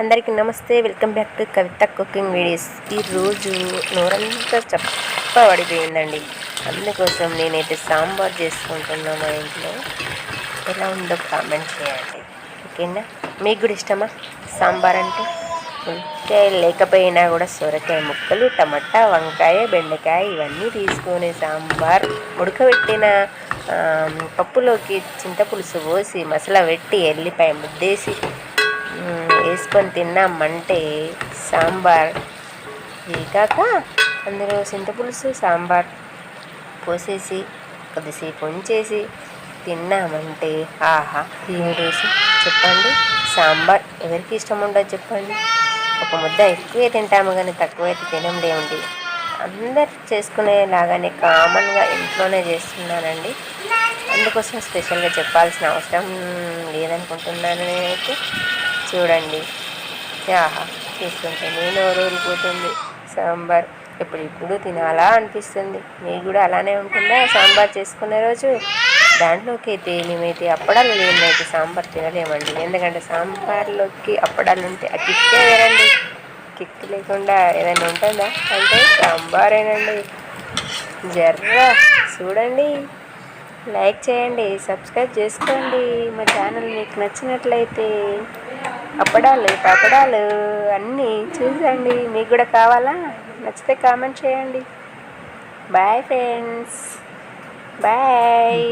అందరికీ నమస్తే. Welcome back to Kavitha cooking videos. ఈరోజు నోరంతా చప్పబడిపోయిందండి. అందుకోసం నేనైతే సాంబార్ చేసుకుంటున్నా మా ఇంట్లో. ఎలా ఉందో కామెంట్ చేయండి. ఓకేనా? మీకు కూడా ఇష్టమా? సాంబార్ అంటే? వంకాయ లేకపోయినా కూడా సొరకాయ ముక్కలు టమాటా వంకాయ బెండకాయ ఇవన్నీ తీసుకొని సాంబార్ ఉడకబెట్టిన పప్పులోకి చింతపులుసు పోసి మసాలా పెట్టి ఎల్లిపాయ ముద్దేసి వేసుకొని తిన్నామంటే సాంబార్. కాక అందులో చింతపులుసు సాంబార్ పోసేసి కొద్దిసేపు ఉంచేసి తిన్నామంటే ఆహా ఏడేసి చెప్పండి. సాంబార్ ఎవరికి ఇష్టం ఉండదు చెప్పండి. ఒక ముద్ద ఎక్కువే తింటాము కానీ తక్కువైతే తినంలేమండి అందరు చేసుకునేలాగానే కామన్గా ఇంట్లోనే చేస్తున్నానండి. అందుకోసం స్పెషల్గా చెప్పాల్సిన అవసరం లేదనుకుంటున్నాను నేనైతే. చూడండి. ఆహా చూస్తుంటే నేను ఊరిపోతుంది. సాంబార్ ఇప్పుడు ఇప్పుడు తినాలా అనిపిస్తుంది. మీకు కూడా అలానే ఉంటుందా సాంబార్ చేసుకునే రోజు? దాంట్లోకి అయితే మేమైతే అప్పడాలు లేనిదైతే సాంబార్ తినలేమండి. ఎందుకంటే సాంబార్లోకి అప్పడాలు ఉంటే ఆ కిక్కే వేరండి. కిక్ లేకుండా ఏదైనా ఉంటుందా? అంటే సాంబారేనండి. జర్ర చూడండి. లైక్ చేయండి సబ్స్క్రైబ్ చేసుకోండి. మా ఛానల్ మీకు నచ్చినట్లయితే అప్పడాలు పాపడాలు అన్నీ చూసండి మీకు కూడా కావాలా? నచ్చితే కామెంట్ చేయండి. Bye friends bye